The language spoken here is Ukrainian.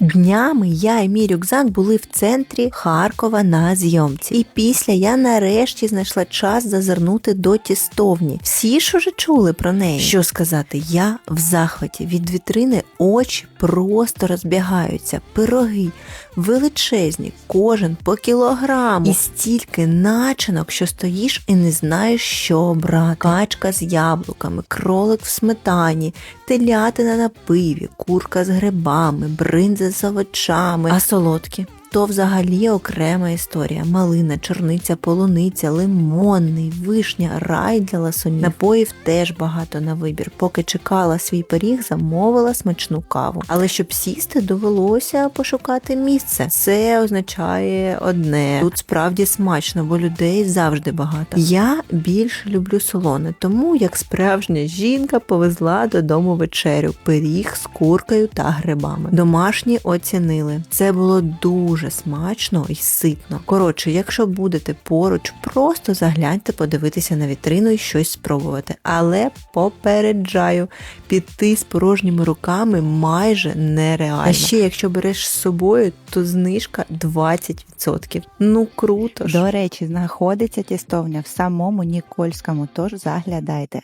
Днями я і мій рюкзак були в центрі Харкова на зйомці. І після я нарешті знайшла час зазирнути до тістовні. Всі ж уже чули про неї. Що сказати, я в захваті від вітрини очі просто розбігаються. Пироги величезні, кожен по кілограму. І стільки начинок, що стоїш і не знаєш, що обрати. Качка з яблуками, кролик в сметані, телятина на пиві, курка з грибами, бринза з овочами, а солодкі. То взагалі окрема історія. Малина, чорниця, полуниця, лимонний, вишня, рай для ласунів. Напоїв теж багато на вибір. Поки чекала свій пиріг, замовила смачну каву. Але щоб сісти, довелося пошукати місце. Це означає одне: тут справді смачно, бо людей завжди багато. Я більше люблю солоне, тому як справжня жінка повезла додому вечерю, пиріг з куркою та грибами. Домашні оцінили. Це було дуже смачно і ситно. Коротше, якщо будете поруч, просто загляньте подивитися на вітрину і щось спробувати. Але попереджаю, піти з порожніми руками майже нереально. А ще якщо береш з собою, то знижка 20%. Ну круто ж. До речі, знаходиться тістовня в самому Нікольському, тож заглядайте.